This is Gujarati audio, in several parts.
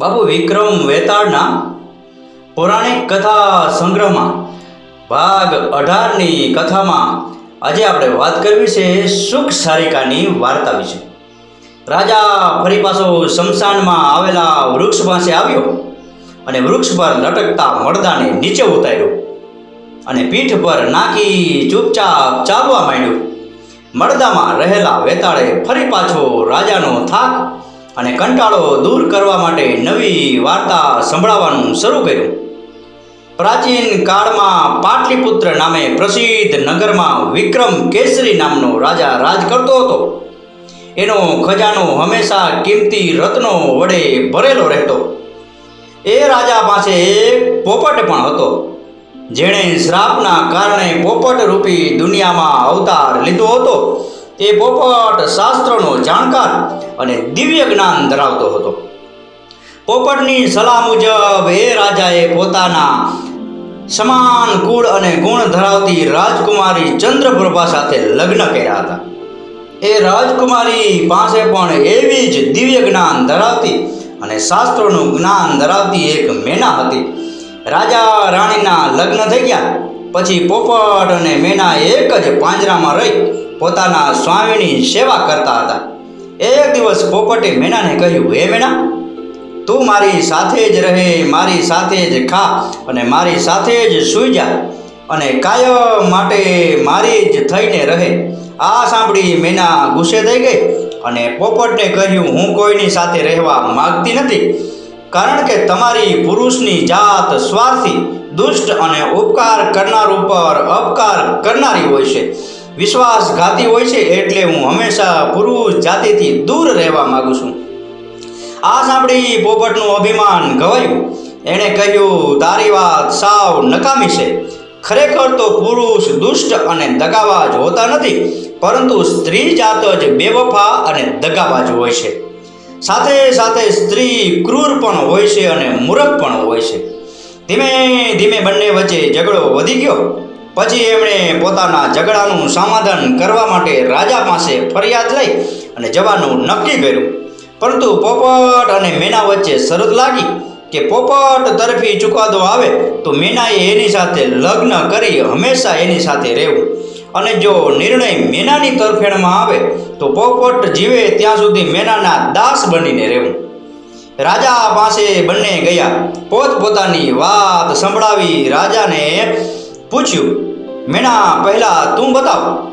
બાપુ વિક્રમ વેતાળના પૌરાણિક કથા સંગ્રહમાં, ભાગ અઢારની કથામાં આજે આપણે વાત કરવી છે સુખ સારિકાની વાર્તા વિશે. રાજા ફરી પાછો શમશાનમાં આવેલા વૃક્ષ પાસે આવ્યો અને વૃક્ષ પર લટકતા મળદાને નીચે ઉતાર્યો અને પીઠ પર નાખી ચૂપચાપ ચાલવા માંડ્યું. મળદામાં રહેલા વેતાળે ફરી પાછો રાજાનો થાક અને કંટાળો દૂર કરવા માટે નવી વાર્તા સંભળાવવાનું શરૂ કર્યું. પ્રાચીન કાળમાં પાટલીપુત્ર નામે પ્રસિદ્ધ નગરમાં વિક્રમ કેસરી નામનો રાજા રાજ કરતો હતો. એનો ખજાનો હંમેશા કિંમતી રત્નો વડે ભરેલો રહેતો. એ રાજા પાસે એક પોપટ પણ હતો. જેણે શ્રાપના કારણે પોપટ રૂપી દુનિયામાં અવતાર લીધો હતો. એ પોપટ શાસ્ત્રનો જાણકાર અને દિવ્ય જ્ઞાન ધરાવતો હતો. પોપટની સલાહ મુજબ એ રાજાએ પોતાના સમાન કુળ અને ગુણ ધરાવતી રાજકુમારી ચંદ્રપ્રભા સાથે લગ્ન કર્યા હતા. એ રાજકુમારી પાસે પણ એવી જ દિવ્ય જ્ઞાન ધરાવતી અને શાસ્ત્રોનું જ્ઞાન ધરાવતી એક મેના હતી. રાજા રાણીના લગ્ન થઈ ગયા. પછી પોપટ અને મેના એક જ પાંજરામાં રહી પોતાના સ્વામીની સેવા કરતા હતા. એક દિવસ પોપટે મેનાને કહ્યું, હે મેના, તું મારી સાથે જ રહે, મારી સાથે જ ખા અને મારી સાથે જ સૂઈ જા અને કાયમ માટે મારી જ થઈને રહે. આ સાંભળી મેના ગુસ્સે થઈ ગઈ અને પોપટને કહ્યું, હું કોઈની સાથે રહેવા માગતી નથી, કારણ કે તમારી પુરુષની જાત સ્વાર્થી, દુષ્ટ અને ઉપકાર કરનાર ઉપર અપકાર કરનારી હોય છે. વિશ્વાસઘાતી હોય છે એટલે હું હંમેશા પુરુષ જાતિથી દૂર રહેવા માગું છું. આ સાંભળી પોપટનું અભિમાન ગવાયું. એણે કહ્યું, તારી વાત સાવ નકામી છે. ખરેખર તો પુરુષ દુષ્ટ અને દગાબાજ હોતા નથી, પરંતુ સ્ત્રી જાત જ બેવફા અને દગાબાજ હોય છે. સાથે સાથે સ્ત્રી ક્રૂર પણ હોય છે અને મૂરખ પણ હોય છે. ધીમે ધીમે બંને વચ્ચે ઝઘડો વધી ગયો. પછી એમણે પોતાના ઝઘડાનું સમાધાન કરવા માટે રાજા પાસે ફરિયાદ લઈ અને જવાનું નક્કી કર્યું. પરંતુ પોપટ અને મેના વચ્ચે શરત લાગી કે પોપટ તરફી ચુકાદો આવે તો મેનાએ એની સાથે લગ્ન કરી હંમેશા એની સાથે રહેવું. અને જો નિર્ણય મેનાની તરફેણમાં આવે તો પોપટ જીવે ત્યાં સુધી મેનાના દાસ બનીને રહેવું. રાજા પાસે બંને ગયા. પોતપોતાની વાત સંભળાવી રાજાને પૂછ્યું, મીણા, પહેલા તું બતાવ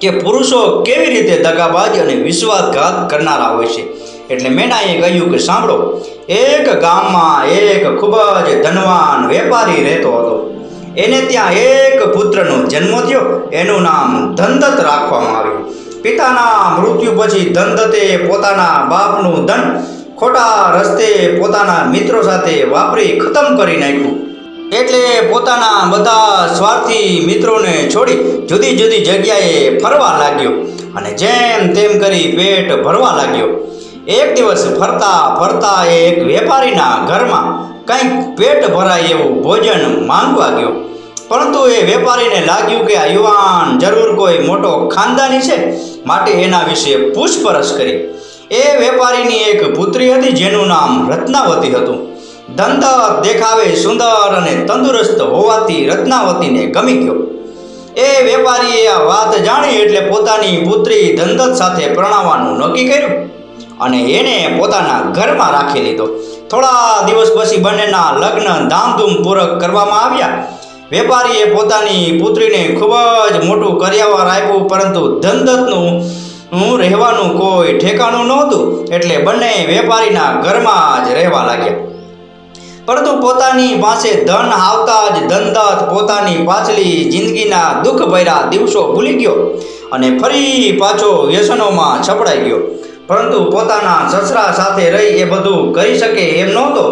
કે પુરુષો કેવી રીતે દગાબાજ અને વિશ્વાસઘાત કરનારા હોય છે? એટલે મેનાએ કહ્યું કે, સાંભળો, એક ગામમાં એક ખૂબ જ ધનવાન વેપારી રહેતો હતો. એને ત્યાં એક પુત્રનો જન્મ થયો. એનું નામ ધનદત્ત રાખવામાં આવ્યું. પિતાના મૃત્યુ પછી ધનદત્તે પોતાના બાપનું ધન ખોટા રસ્તે પોતાના મિત્રો સાથે વાપરી ખતમ કરી નાખ્યું. એટલે પોતાના બધા સ્વાર્થી મિત્રોને છોડી જુદી જુદી જગ્યાએ ફરવા લાગ્યો. અને જેમ તેમ કરી પેટ ભરવા લાગ્યો. એક દિવસ ફરતા ફરતા એક વેપારીના ઘરમાં કંઈક પેટ ભરાય એવું ભોજન માંગવા ગયો. પરંતુ એ વેપારીને લાગ્યું કે આ યુવાન જરૂર કોઈ મોટો ખાનદાની છે, માટે એના વિશે પૂછપરછ કરી. એ વેપારીની એક પુત્રી હતી જેનું નામ રત્નાવતી હતું. ધનદત્ત દેખાવે સુંદર અને તંદુરસ્ત હોવાથી રત્નાવતીને ગમી ગયો. એ વેપારીએ આ વાત જાણી એટલે પોતાની પુત્રી ધંધત સાથે પ્રણાવવાનું નક્કી કર્યું અને એને પોતાના ઘરમાં રાખી લીધો. થોડા દિવસ પછી બંનેના લગ્ન ધામધૂમપૂર્વક કરવામાં આવ્યા. વેપારીએ પોતાની પુત્રીને ખૂબ જ મોટું કર્યાવર આપ્યું, પરંતુ ધંધતનું હું રહેવાનું કોઈ ઠેકાણું નહોતું. એટલે બંને વેપારીના ઘરમાં જ રહેવા લાગ્યા. પરંતુ પોતાની પાસે ધન આવતા જ ધનદત્ત પોતાની પાછલી જિંદગીના દુઃખ ભર્યા દિવસો ભૂલી ગયો અને ફરી પાછો વ્યસનોમાં છપડાઈ ગયો. પરંતુ પોતાના સસરા સાથે રહી એ બધું કરી શકે એમ નહોતો,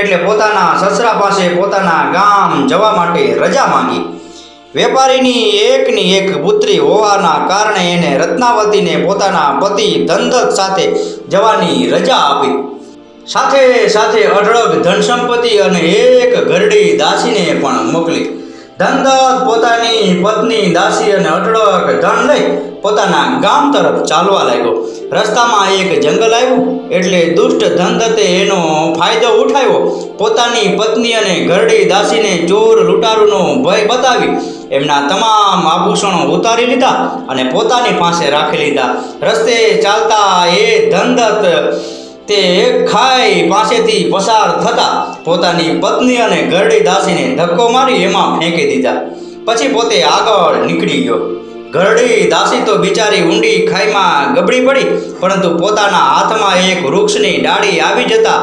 એટલે પોતાના સસરા પાસે પોતાના ગામ જવા માટે રજા માંગી. વેપારીની એકની એક પુત્રી હોવાના કારણે એને રત્નાવતીને પોતાના પતિ ધનદત્ત સાથે જવાની રજા આપી. સાથે સાથે અઢળક ધન સંપત્તિ અને એક ઘરડી દાસીને પણ મોકલી. ધનદત્ત પોતાની પત્ની દાસી અને અઢળક ધન લઈ પોતાના ગામ તરફ ચાલવા લાગ્યો. રસ્તામાં એક જંગલ આવ્યું, એટલે દુષ્ટ ધનદત્તે એનો ફાયદો ઉઠાવ્યો. પોતાની પત્ની અને ઘરડી દાસીને ચોર લૂંટારૂનો ભય બતાવી એમના તમામ આભૂષણો ઉતારી લીધા અને પોતાની પાસે રાખી લીધા. રસ્તે ચાલતા એ ધનદત્ત તે ખાઈ પાસેથી પસાર થતા પોતાની પત્ની અને ઘરડી દાસીને ધક્કો મારી એમાં ફેંકી દીધા. પછી પોતે આગળ નીકળી ગયો. ઘરડી દાસી તો બિચારી ઊંડી ખાઈમાં ગબડી પડી, પરંતુ પોતાના હાથમાં એક વૃક્ષની ડાળી આવી જતા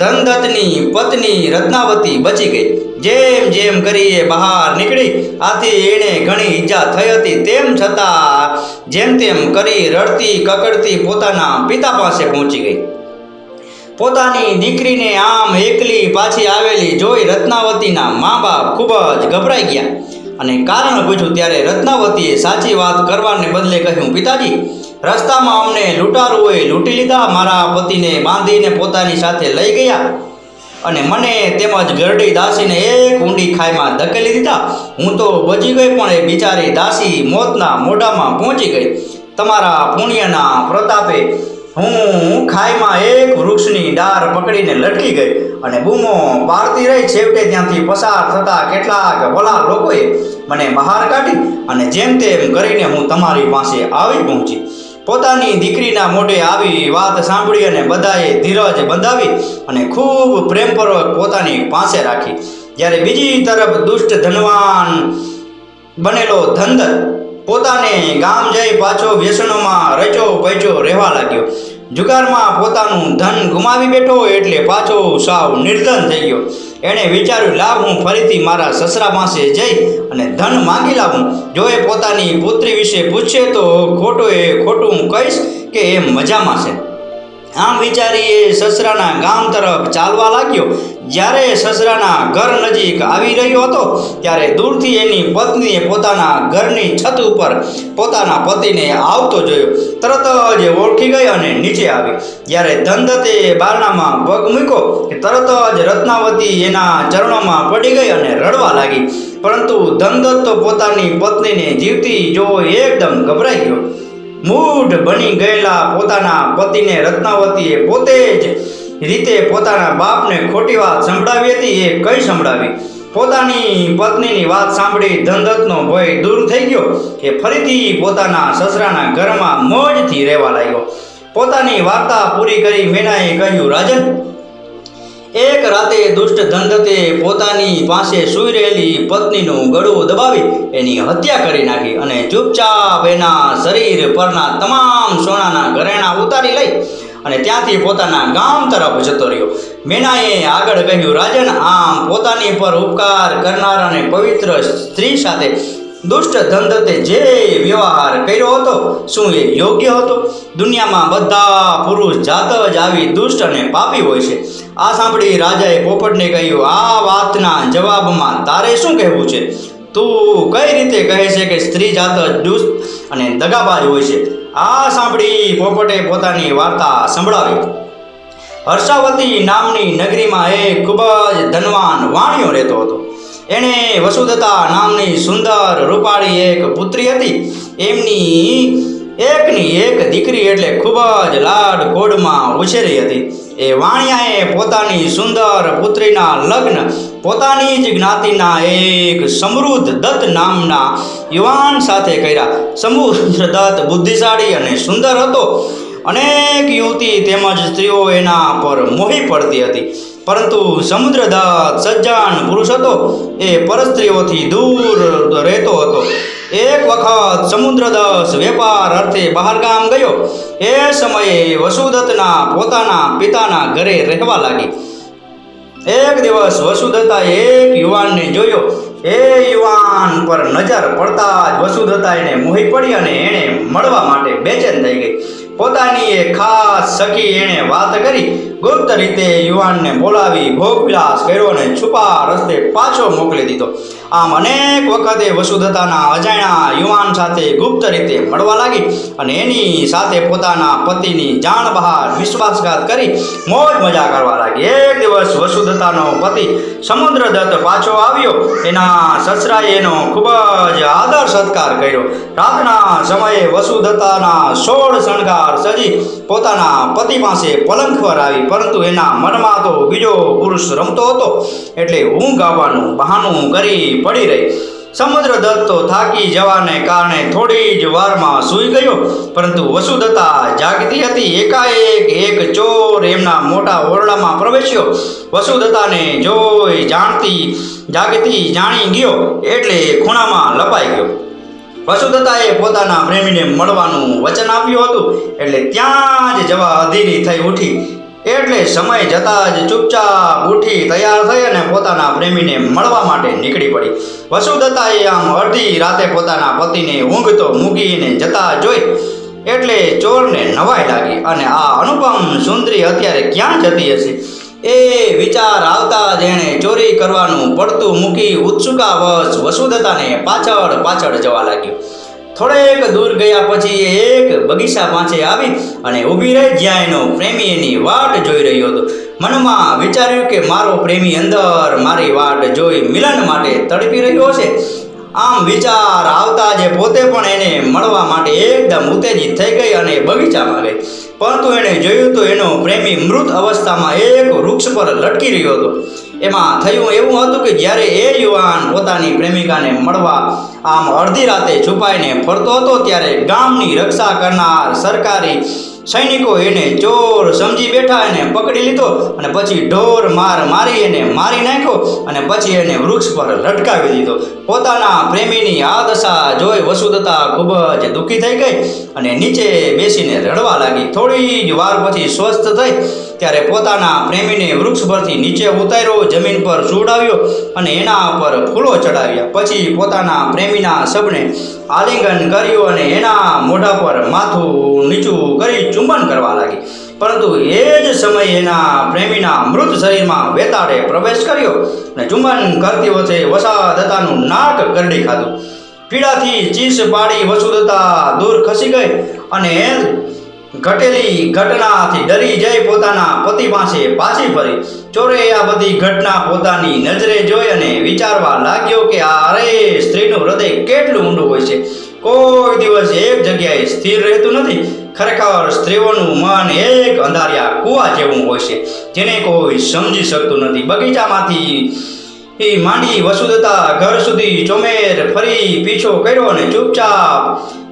ધનદત્તની પત્ની રત્નાવતી બચી ગઈ. જેમ જેમ કરી એ બહાર નીકળી, આથી એણે ઘણી ઈજા થઈ હતી. તેમ છતાં, જેમ તેમ કરી રડતી, કકડતી પોતાના પિતા પાસે પહોંચી ગઈ. પોતાની દીકરીને આમ એકલી પાછી આવેલી જોઈ રત્નાવતીના મા બાપ ખૂબ જ ગભરાઈ ગયા અને કારણ પૂછ્યું ત્યારે રત્નાવતીએ સાચી વાત કરવાને બદલે કહ્યું, પિતાજી, રસ્તામાં અમને લૂંટારુઓએ લૂંટી લીધા, મારા પતિને બાંધીને પોતાની સાથે લઈ ગયા. અને મને તેમજ ગરડી દાસીને એક ઊંડી ખાઈમાં ધકેલી દીધા. હું તો બચી ગઈ પણ એ બિચારી દાસી મોતના મોઢામાં પહોંચી ગઈ. તમારા પુણ્યના પ્રતાપે હું ખાઈમાં એક વૃક્ષની ડાર પકડીને લટકી ગઈ અને બૂમો પાડતી રહી. છેવટે ત્યાંથી પસાર થતા કેટલાક ભલા લોકોએ મને બહાર કાઢી અને જેમ તેમ કરીને હું તમારી પાસે આવી પહોંચી. પોતાની દીકરીના મોઢે આવી વાત સાંભળી અને બધાએ ધીરજ બંધાવી અને ખૂબ પ્રેમપૂર્વક પોતાની પાસે રાખી. જ્યારે બીજી તરફ દુષ્ટ ધનવાન બનેલો ધંધર પોતાને ગામ જઈ પાછો વ્યસનોમાં રચો પૈચો રહેવા લાગ્યો. જુગારમાં પોતાનું ધન ગુમાવી બેઠો એટલે પાછો સાવ નિર્ધન થઈ ગયો. એણે વિચાર્યું, લાવ હું ફરીથી મારા સસરા પાસે જઈ અને ધન માંગી લાવું. જો એ પોતાની પુત્રી વિશે પૂછે તો ખોટું એ ખોટું હું કહીશ કે એ મજામાં છે. આમ વિચારી એ સસરાના ગામ તરફ ચાલવા લાગ્યો. જ્યારે સસરાના ઘર નજીક આવી રહ્યો હતો, ત્યારે દૂરથી એની પત્નીએ પોતાના ઘરની છત ઉપર પોતાના પતિને આવતો જોયો. તરત જ ઓળખી ગઈ અને નીચે આવી. જ્યારે ધનદત્તે બારણામાં પગ મૂક્યો, તરત જ રત્નાવતી એના ચરણોમાં પડી ગઈ અને રડવા લાગી. પરંતુ ધનદત્ત તો પોતાની પત્નીને જીવતી જોઈ એકદમ ગભરાઈ ગયો. મૂઢ બની ગયેલા પોતાના પતિને રત્નાવતીએ પોતે જ રીતે પોતાના બાપને ખોટી વાત સંભળાવી હતી, એ કઈ સંભળાવી? પોતાની પત્નીની વાત સાંભળી ધનદત્તનો ભય દૂર થઈ ગયો કે ફરીથી પોતાના સસરાના ઘરમાં મોજથી રહેવા લાગ્યો. પોતાની વાર્તા પૂરી કરી મેનાએ કહ્યું, રાજન, એક રાતે દુષ્ટ ધંધતે પોતાની પાસે સૂઈ રહેલી પત્નીનું ગળું દબાવી એની હત્યા કરી નાખી અને ચૂપચાપ એના શરીર પરના તમામ સોનાના ઘરેણા ઉતારી લઈ અને ત્યાંથી પોતાના ગામ તરફ જતો રહ્યો. મેનાએ આગળ કહ્યું, રાજન, આમ પોતાની પર ઉપકાર કરનાર અને પવિત્ર સ્ત્રી સાથે દુષ્ટ ધંધતે જે વ્યવહાર કર્યો હતો, શું એ યોગ્ય હતો? દુનિયામાં બધા પુરુષ જાત જ આવી દુષ્ટ અને પાપી હોય છે. આ સાંભળી રાજાએ પોપટને કહ્યું, આ વાતના જવાબમાં તારે શું કહેવું છે? તું કઈ રીતે કહે છે કે સ્ત્રી જાત દુષ્ટ અને દગાબાજ હોય છે? આ સાંભળી પોપટે પોતાની વાર્તા સંભળાવી. હર્ષાવતી નામની નગરીમાં એ ખૂબ જ ધનવાન વાણિયો રહેતો હતો. એણે વસુદતા નામની સુંદર રૂપાળી એક પુત્રી હતી. એમની એકની એક દીકરી એટલે ખૂબ જ લાડ કોડમાં ઉછેરી હતી. એ વાણિયાએ પોતાની સુંદર પુત્રીના લગ્ન પોતાની જ જ્ઞાતિના એક સમૃદ્ધ દત્ત નામના યુવાન સાથે કર્યા. સમૃદ્ધ દત્ત બુદ્ધિશાળી અને સુંદર હતો. અનેક યુવતી તેમજ સ્ત્રીઓ એના પર મોહી પડતી હતી. પરંતુ સમુદ્રદત્ત સજ્જન પુરુષ હતો. એ પરસ્ત્રીઓથી દૂર રહેતો હતો. એક વખત સમુદ્રદસ વેપાર અર્થે બહારગામ ગયો. એ સમયે વસુદત્તના પોતાના પિતાના ઘરે રહેવા લાગી. એક દિવસ વસુદત્તાએ એક યુવાનને જોયો. એ યુવાન પર નજર પડતા જ વસુદત્તા એને મોહી પડી અને એણે મળવા માટે બેચેન થઈ ગઈ. પોતાની એ ખાસ સખી એણે વાત કરી. ગુપ્ત રીતે યુવાનને બોલાવી ભોગવિલાસ કર્યો અને છુપા રસ્તે પાછો મોકલી દીધો. આમ અનેક વખતે વસુદત્તાના અજાણ્યા યુવાન સાથે ગુપ્ત રીતે મળવા લાગી અને એની સાથે પોતાના પતિની જાણ બહાર વિશ્વાસઘાત કરી મોજ મજા કરવા લાગી. એક દિવસ વસુદત્તાનો પતિ સમુદ્રદત્ત પાછો આવ્યો. એના સસરાએ એનો ખૂબ જ આદર સત્કાર કર્યો. રાતના સમયે વસુદત્તાના સોળ શણગાર સજી પોતાના પતિ પાસે પલંગ પર આવી પરંતુ એના મનમાં તો બીજો પુરુષ રમતો હતો, એટલે ઊંઘ આવવાનું બહાનું કરી પડી રહી. સમુદ્રદત્ત તો થાકી જવાને કારણે થોડી જ વારમાં સૂઈ ગયો, પરંતુ વસુદત્તા જાગતી હતી, એકાએક એક ચોર એમના મોટા ઓરડામાં પ્રવેશ્યો. વસુદત્તાને જોઈ જાણતી, જાગતી જાણી ગયો, એટલે ખૂણામાં લપાઈ ગયો. વસુદત્તાએ પોતાના પ્રેમીને મળવાનું વચન આપ્યું હતું, એટલે ત્યાં જ જવા અધીરી થઈ ઉઠી. એટલે સમય જતાં જ ચૂપચાપ ઉઠી તૈયાર થઈ અને પોતાના પ્રેમીને મળવા માટે નીકળી પડી. વસુદત્તાએ આમ અડધી રાતે પોતાના પતિને ઊંઘતો મૂકીને જતા જોઈ, એટલે ચોરને નવાઈ લાગી અને આ અનુપમ સુંદરી અત્યારે ક્યાં જતી હશે? એ વિચાર આવતા જ એણે ચોરી કરવાનું પડતું મૂકી ઉત્સુકાવશ વસુદત્તાને પાછળ પાછળ જવા લાગ્યો. થોડેક દૂર ગયા પછી એ એક બગીચા પાસે આવી અને ઊભી રહી જ્યાં એનો પ્રેમી એની વાટ જોઈ રહ્યો હતો. મનમાં વિચાર્યું કે મારો પ્રેમી અંદર મારી વાટ જોઈ મિલન માટે તડપી રહ્યો છે આમ વિચાર આવતા જે પોતે પણ એને મળવા માટે એકદમ ઉત્તેજિત થઈ ગઈ અને બગીચામાં ગઈ. પરંતુ એણે જોયું તો એનો પ્રેમી મૃત અવસ્થામાં એક વૃક્ષ પર લટકી રહ્યો હતો. એમાં થયું એવું હતું કે જ્યારે એ યુવાન પોતાની પ્રેમિકાને મળવા આમ અડધી રાતે છુપાઈને ફરતો હતો, ત્યારે ગામની રક્ષા કરનાર સરકારી સૈનિકો એને ચોર સમજી બેઠા એને પકડી લીધો અને પછી ઢોર માર મારી એને મારી નાખ્યો અને પછી એને વૃક્ષ પર લટકાવી દીધો. પોતાના પ્રેમીની આ દશા જોઈ વસુદત્તા ખૂબ જ દુઃખી થઈ ગઈ અને નીચે બેસીને રડવા લાગી. થોડી જ વાર પછી સ્વસ્થ થઈ ત્યારે પોતાના પ્રેમીને વૃક્ષ પરથી નીચે ઉતાર્યો, જમીન પર સુવડાવ્યો અને એના પર ફૂલો ચડાવ્યા. પછી પોતાના પ્રેમીના શબને આલિંગન કર્યું અને એના મોઢા પર માથું નીચું કરી ચુંબન કરવા લાગી. પરંતુ એ જ સમયે એના પ્રેમીના મૃત શરીરમાં વેતાળે પ્રવેશ કર્યો અને ચુંબન કરતી વખતે વસાદત્તાનું નાક કરડી ખાધું. પીડાથી ચીસ પાડી વસુદતા દૂર ખસી ગઈ અને ઘટેલી ઘટનાથી ડરી જઈ પોતાના પતિ પાસે પાછી ફરી. ચોરે આ બધી ઘટના પોતાની નજરે જોઈ અને વિચારવા લાગ્યો કે આ અરે સ્ત્રીનું હૃદય કેટલું ઊંડું હોય છે. કોઈ દિવસ એક જગ્યાએ સ્થિર રહેતું નથી. ખરેખર સ્ત્રીઓનું મન એક અંધારિયા કૂવા જેવું હોય છે, જેને કોઈ સમજી શકતું નથી. બગીચામાંથી એ માંડી વસુદતા ઘર સુધી ચોમેર ફરી પીછો કર્યો અને ચૂપચાપ.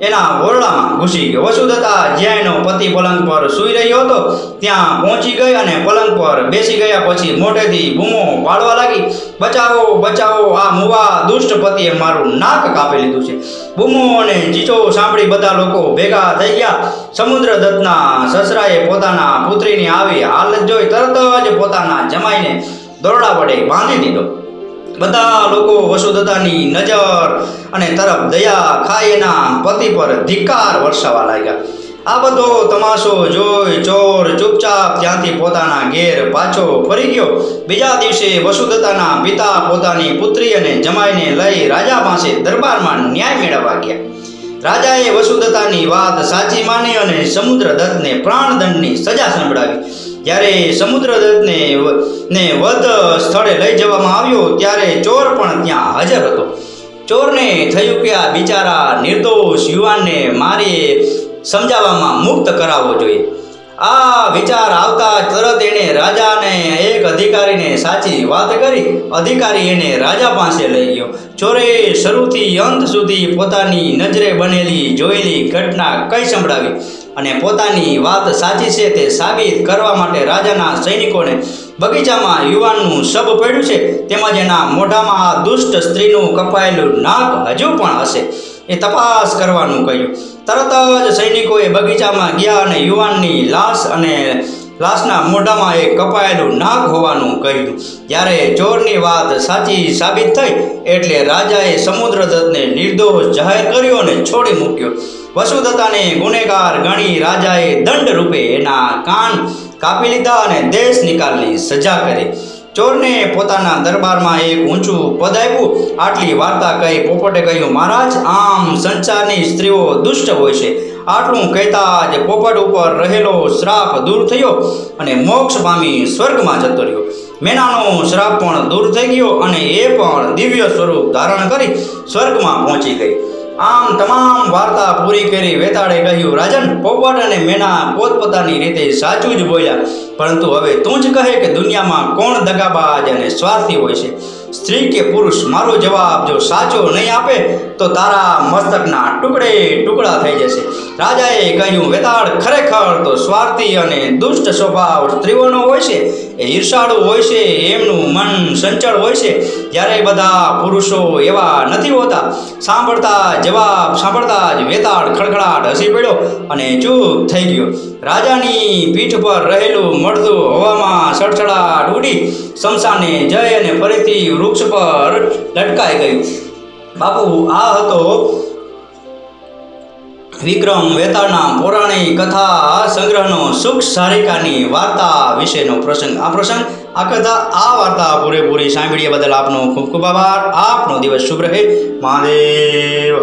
એના ઓરડામાં ઘૂસી ગયો. વસુદત્તા જ્યાં એનો પતિ પલંગ પર સૂઈ રહ્યો હતો, ત્યાં પહોંચી ગઈ અને પલંગ પર બેસી ગયા પછી મોઢેથી બૂમો પાડવા લાગી. બચાવો બચાવો, આ મુવા દુષ્ટ પતિએ મારું નાક કાપી લીધું છે. બૂમો અને ચીચો સાંભળી બધા લોકો ભેગા થઈ ગયા. સમુદ્ર દત્તના સસરાએ પોતાના પુત્રીની આવી હાલત જોઈ તરત જ પોતાના જમાઈને દોરડા વડે બાંધી દીધો. બધા લોકો વસુદત્તાની નજર અને તરફ દયા ખાઈ એના પતિ પર ધિક્કાર વરસાવા લાગ્યા. આ બધો તમાશો જોઈ ચોર ચૂપચાપ ત્યાંથી પોતાના ઘેર પાછો ફરી ગયો. બીજા દિવસે વસુદત્તાના પિતા પોતાની પુત્રી અને જમાઈને લઈ રાજા પાસે દરબારમાં ન્યાય મેળવવા ગયા. રાજાએ વસુદત્તાની વાત સાચી માની અને સમુદ્ર દત્તને પ્રાણદંડની સજા સંભળાવી. જ્યારે સમુદ્રદત્તને ને વધ સ્થળે લઈ જવામાં આવ્યો, ત્યારે ચોર પણ ત્યાં હાજર હતો. ચોરને થયું કે આ બિચારા નિર્દોષ યુવાનને મારે સમજાવવામાં મુક્ત કરાવવો જોઈએ. આ વિચાર આવતા તરત એણે રાજાને એક અધિકારીને સાચી વાત કરી. અધિકારી એને રાજા પાસે લઈ ગયો. ચોરે શરૂથી અંત સુધી પોતાની નજરે બનેલી જોયેલી ઘટના કઈ સંભળાવી. અને પોતાની વાત સાચી છે તે સાબિત કરવા માટે રાજાના સૈનિકોને બગીચામાં યુવાનનું શબ પડ્યું છે. તેમજ એના મોઢામાં આ દુષ્ટ સ્ત્રીનું કપાયેલું નાક હજુ પણ હશે. એ તપાસ કરવાનું કહ્યું. તરત જ સૈનિકોએ બગીચામાં ગયા અને યુવાનની લાશ અને લાશના મોઢામાં એક કપાયેલું નાક હોવાનું કહ્યું. જ્યારે ચોરની વાત સાચી સાબિત થઈ, એટલે રાજાએ સમુદ્રદત્તને નિર્દોષ જાહેર કર્યો અને છોડી મૂક્યો. વસુદત્તાને ગુનેગાર ગણી રાજાએ દંડ રૂપે એના કાન કાપી લીધા અને દેશ નિકાલની સજા કરી. ચોરને પોતાના દરબારમાં એક ઊંચું પદ આપ્યું. આટલી વાર્તા કહી પોપટે કહ્યું, મહારાજ, આમ સંસારની સ્ત્રીઓ દુષ્ટ હોય છે. આટલું કહેતા જ પોપટ ઉપર રહેલો શ્રાપ દૂર થયો અને મોક્ષ પામી સ્વર્ગમાં જતો રહ્યો. મેનાનો શ્રાપ પણ દૂર થઈ ગયો અને એ પણ દિવ્ય સ્વરૂપ ધારણ કરી સ્વર્ગમાં પહોંચી ગઈ. આમ તમામ વાર્તા પૂરી કરી વેતાળે કહ્યું, રાજન પોપટ અને મેના પોતપોતાની રીતે સાચું જ બોલ્યા. પરંતુ હવે તું જ કહે કે દુનિયામાં કોણ દગાબાજ અને સ્વાર્થી હોય છે? સ્ત્રી કે પુરુષ, મારો જવાબ જો સાચો નહીં આપે, તો તારા મસ્તકના ટુકડે ટુકડા થઈ જશે. રાજાએ કહ્યું, વેતાળ ખરેખર તો સ્વાર્થી અને દુષ્ટ સ્વભાવ સ્ત્રીઓનો હોય છે. એ ઈર્ષાળુ હોય છે, એમનું મન સંચળ હોય છે. જ્યારે બધા પુરુષો એવા નથી હોતા. સાંભળતા જવાબ, સાંભળતા જ વેતાળ ખડખડાટ હસી પડ્યો અને ચૂપ થઈ ગયો. રાજાની પીઠ પર રહેલું મળતું હવામાં સડસડાટ ઉડી શમશાને જઈ અને ફરીથી વૃક્ષ પર લટકાઈ ગયું. બાપુ, આ હતો વિક્રમ વેતાળના પૌરાણિક કથા સંગ્રહનો સુખ સારિકાની વાર્તા વિશેનો પ્રસંગ. આ પ્રસંગ, આ કથા, આ વાર્તા પૂરેપૂરી સાંભળ્યા બદલ આપનો ખૂબ ખૂબ આભાર. આપનો દિવસ શુભ રહે. મહાદેવ